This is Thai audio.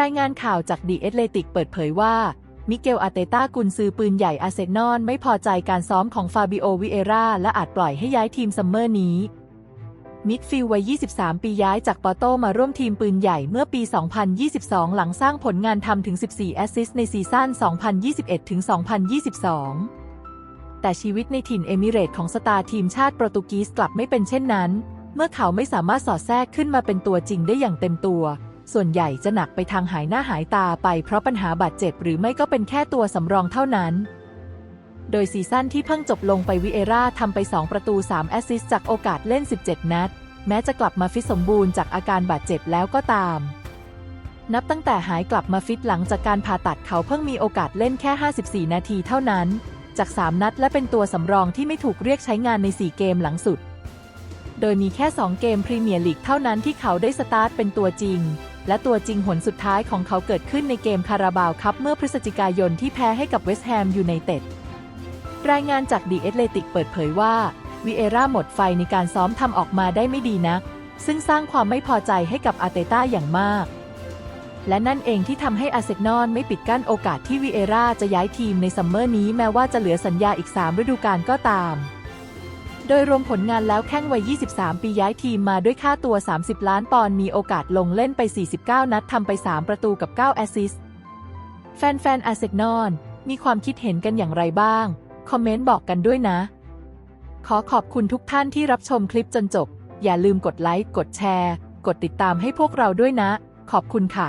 รายงานข่าวจากดีเอตเลติกเปิดเผยว่า มิเกลอาเตต้ากุนซือปืนใหญ่อาเซนอลไม่พอใจการซ้อมของฟาบิโอวิเอราและอาจปล่อยให้ย้ายทีมซัมเมอร์นี้ มิดฟิลวัย 23 ปีย้ายจากปอโตมาร่วมทีมปืนใหญ่เมื่อปี 2022 หลังสร้างผลงานทำถึง 14 แอสซิสต์ในซีซั่น 2021-2022 แต่ชีวิตในถิ่นเอมิเรตของสตาร์ทีมชาติโปรตุเกสกลับไม่เป็นเช่นนั้น เมื่อเขาไม่สามารถสอดแทรกขึ้นมาเป็นตัวจริงได้อย่างเต็มตัว ส่วนใหญ่จะหนักไปทางหายหน้าหายตาไปเพราะปัญหาบาดเจ็บหรือไม่ก็เป็นแค่ตัวสำรองเท่านั้น โดยซีซั่นที่เพิ่งจบลงไปวิเอราทำไป 2 ประตู 3 แอสซิสต์จากโอกาสเล่น 17 นัด แม้จะกลับมาฟิตสมบูรณ์จากอาการบาดเจ็บแล้วก็ตาม นับตั้งแต่หายกลับมาฟิตหลังจากการผ่าตัดเขาเพิ่งมีโอกาสเล่นแค่ 54 นาทีเท่านั้น จาก 3 นัดและเป็นตัวสำรองที่ไม่ถูกเรียกใช้งานใน 4 เกมหลังสุดโดยมีแค่ 2 เกมพรีเมียร์ลีกเท่านั้นที่เขาได้สตาร์ทเป็นตัวจริง และตัวจริงหนสุดท้ายของเขาเกิดขึ้นในเกมคาราบาวคัพเมื่อพฤศจิกายนที่แพ้ให้กับเวสต์แฮมยูไนเต็ด รายงานจากดีเอตเลติกเปิดเผยว่าวิเอราหมดไฟในการซ้อมทำออกมาได้ไม่ดีนัก ซึ่งสร้างความไม่พอใจให้กับอาเตต้าอย่างมาก และนั่นเองที่ทำให้อาเซนอลไม่ปิดกั้นโอกาสที่วิเอราจะย้ายทีมในซัมเมอร์นี้แม้ว่าจะเหลือสัญญาอีก 3 ฤดูกาลก็ตาม โดยรวมผลงานแล้วแข้งวัย 23 ปีย้ายทีมมาด้วยค่าตัว 30 ล้านปอนด์มีโอกาสลงเล่นไป 49 นัดทำไป 3 ประตูกับ 9 แอสซิสต์ แฟนๆอาเซนอลมีความคิดเห็นกันอย่างไรบ้าง คอมเมนต์บอกกันด้วยนะ ขอขอบคุณทุกท่านที่รับชมคลิปจนจบ อย่าลืมกดไลค์ กดแชร์ กดติดตามให้พวกเราด้วยนะ ขอบคุณค่ะ